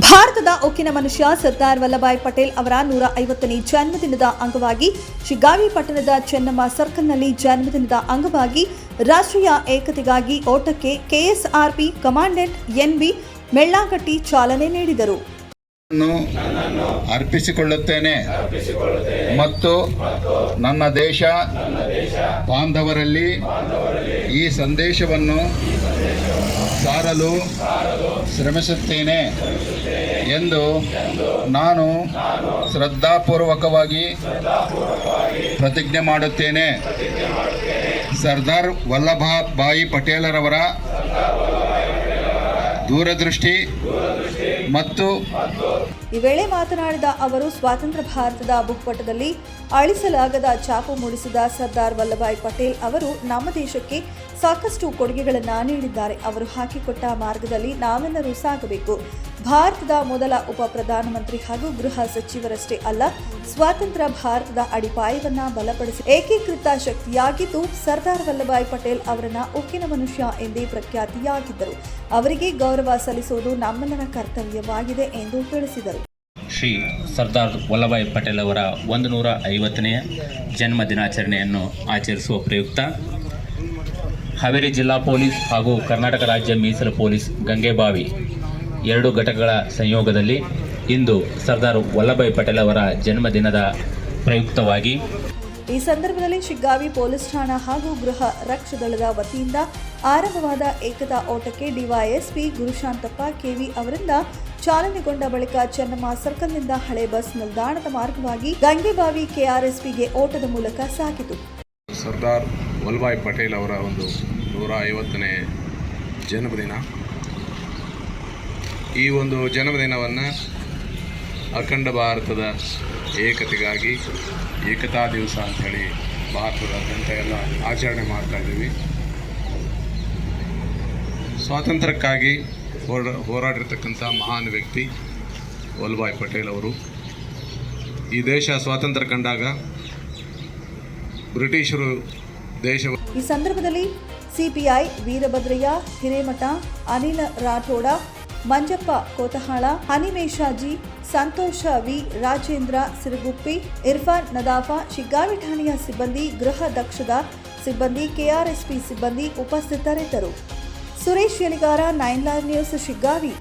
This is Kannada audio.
ಭಾರತದ ಉಕ್ಕಿನ ಮನುಷ್ಯ ಸರ್ದಾರ್ ವಲ್ಲಭಾಯ್ ಪಟೇಲ್ ಅವರ ನೂರ ಐವತ್ತನೇ ಜನ್ಮದಿನದ ಅಂಗವಾಗಿ ಶಿಗ್ಗಾವಿ ಪಟ್ಟಣದ ಚೆನ್ನಮ್ಮ ಸರ್ಕಲ್ನಲ್ಲಿ ಜನ್ಮದಿನದ ಅಂಗವಾಗಿ ರಾಷ್ಟ್ರೀಯ ಏಕತೆಗಾಗಿ ಓಟಕ್ಕೆ ಕೆಎಸ್ಆರ್ಪಿ ಕಮಾಂಡೆಂಟ್ ಎನ್ವಿ ಮೆಳ್ಳಾಗಟ್ಟಿ ಚಾಲನೆ ನೀಡಿದರು. ಅರ್ಪಿಸಿಕೊಳ್ಳುತ್ತೇನೆ. ಮತ್ತು ನನ್ನ ದೇಶ ಬಾಂಧವರಲ್ಲಿ ಈ ಸಂದೇಶವನ್ನು ಸಾರಲು ಶ್ರಮಿಸುತ್ತೇನೆ ಎಂದು ನಾನು ಶ್ರದ್ಧಾಪೂರ್ವಕವಾಗಿ ಪ್ರತಿಜ್ಞೆ ಮಾಡುತ್ತೇನೆ. ಸರ್ದಾರ್ ವಲ್ಲಭಭಾಯಿ ಪಟೇಲರವರ ದೂರದೃಷ್ಟಿ ಮತ್ತು ಈ ವೇಳೆ ಮಾತನಾಡಿದ ಅವರು, ಸ್ವಾತಂತ್ರ್ಯ ಭಾರತದ ಭೂಪಟದಲ್ಲಿ ಅಳಿಸಲಾಗದ ಛಾಪು ಮೂಡಿಸಿದ ಸರ್ದಾರ್ ವಲ್ಲಭಾಯ್ ಪಟೇಲ್ ಅವರು ನಮ್ಮ ದೇಶಕ್ಕೆ ಸಾಕಷ್ಟು ಕೊಡುಗೆಗಳನ್ನು ನೀಡಿದ್ದಾರೆ. ಅವರು ಹಾಕಿಕೊಟ್ಟ ಮಾರ್ಗದಲ್ಲಿ ನಾವೆಲ್ಲರೂ ಸಾಗಬೇಕು. ಭಾರತದ ಮೊದಲ ಉಪ ಪ್ರಧಾನಮಂತ್ರಿ ಹಾಗೂ ಗೃಹ ಸಚಿವರಷ್ಟೇ ಅಲ್ಲ, ಸ್ವಾತಂತ್ರ್ಯ ಭಾರತದ ಅಡಿಪಾಯವನ್ನ ಬಲಪಡಿಸಿ ಏಕೀಕೃತ ಶಕ್ತಿಯಾಗಿದ್ದು ಸರ್ದಾರ್ ವಲ್ಲಭಾಯ್ ಪಟೇಲ್ ಅವರನ್ನ ಉಕ್ಕಿನ ಮನುಷ್ಯ ಎಂದೇ ಪ್ರಖ್ಯಾತಿಯಾಗಿದ್ದರು. ಅವರಿಗೆ ಗೌರವ ಸಲ್ಲಿಸುವುದು ನಮ್ಮೆಲ್ಲರ ಕರ್ತವ್ಯವಾಗಿದೆ ಎಂದು ತಿಳಿಸಿದರು. ಶ್ರೀ ಸರ್ದಾರ್ ವಲ್ಲಭಾಯ್ ಪಟೇಲ್ ಅವರ ಒಂದು ನೂರ ಐವತ್ತನೆಯ ಜನ್ಮ ದಿನಾಚರಣೆಯನ್ನು ಆಚರಿಸುವ ಪ್ರಯುಕ್ತ ಹಾವೇರಿ ಜಿಲ್ಲಾ ಪೊಲೀಸ್ ಹಾಗೂ ಕರ್ನಾಟಕ ರಾಜ್ಯ ಮೀಸಲು ಪೊಲೀಸ್ ಗಂಗೆಬಾವಿ ಎರಡು ಘಟಕಗಳ ಸಂಯೋಗದಲ್ಲಿ ಇಂದು ಸರ್ದಾರ್ ವಲ್ಲಭಾಯ್ ಪಟೇಲ್ ಅವರ ಜನ್ಮದಿನದ ಪ್ರಯುಕ್ತವಾಗಿ ಈ ಸಂದರ್ಭದಲ್ಲಿ ಶಿಗ್ಗಾವಿ ಪೊಲೀಸ್ ಠಾಣಾ ಹಾಗೂ ಗೃಹ ರಕ್ಷದಳದ ವತಿಯಿಂದ ಆರಂಭವಾದ ಏಕತಾ ಓಟಕ್ಕೆ ಡಿವೈಎಸ್ಪಿ ಗುರುಶಾಂತಪ್ಪ ಕೆವಿ ಅವರಿಂದ ಚಾಲನೆಗೊಂಡ ಬಳಿಕ ಚೆನ್ನಮ್ಮ ಸರ್ಕಲ್ನಿಂದ ಹಳೆ ಬಸ್ ನಿಲ್ದಾಣದ ಮಾರ್ಗವಾಗಿ ಗಂಗೆಬಾವಿ ಕೆಆರ್ಎಸ್ಪಿಗೆ ಓಟದ ಮೂಲಕ ಸಾಗಿತು. ಸರ್ದಾರ್ ವಲ್ಲಭಾಯ್ ಪಟೇಲ್ ಅವರ ಒಂದು ನೂರ ಐವತ್ತನೇ ಜನ್ಮದಿನ. ಈ ಒಂದು ಜನ್ಮದಿನವನ್ನು ಅಖಂಡ ಭಾರತದ ಏಕತೆಗಾಗಿ ಏಕತಾ ದಿವಸ ಅಂಥೇಳಿ ಭಾರತದಾದ್ಯಂತ ಎಲ್ಲ ಆಚರಣೆ ಮಾಡ್ತಾ ಇದ್ದೀವಿ. ಸ್ವಾತಂತ್ರ್ಯಕ್ಕಾಗಿ ಹೋರ, ಹೋರಾಡಿರ್ತಕ್ಕಂಥ ಮಹಾನ್ ವ್ಯಕ್ತಿ ವಲ್ಲಭಾಯ್ ಪಟೇಲ್ ಅವರು. ಈ ದೇಶ ಸ್ವಾತಂತ್ರ್ಯ ಕಂಡಾಗ ಬ್ರಿಟಿಷರು ದೇಶ ಈ ಸಂದರ್ಭದಲ್ಲಿ ಸಿಪಿಐ ವೀರಭದ್ರಯ್ಯ, ಹಿರೇಮಠ, ಅನಿಲ ರಾಠೋಡ, ಮಂಜಪ್ಪ ಕೋತಹಾಳ ಹನಿಮೇಶಾಜಿ ಸಂತೋಷ ವಿ ರಾಜೇಂದ್ರ ಸಿರುಗುಪ್ಪಿ, ಇರ್ಫಾನ್ ನದಾಫಾ, ಶಿಗ್ಗಾವಿ ಠಾಣೆಯ ಸಿಬ್ಬಂದಿ, ಗೃಹ ದಕ್ಷದ ಸಿಬ್ಬಂದಿ, ಕೆಆರ್ಎಸ್ಪಿ ಸಿಬ್ಬಂದಿ ಉಪಸ್ಥಿತರಿದ್ದರು. Suresh Yaligar live news Shiggavi.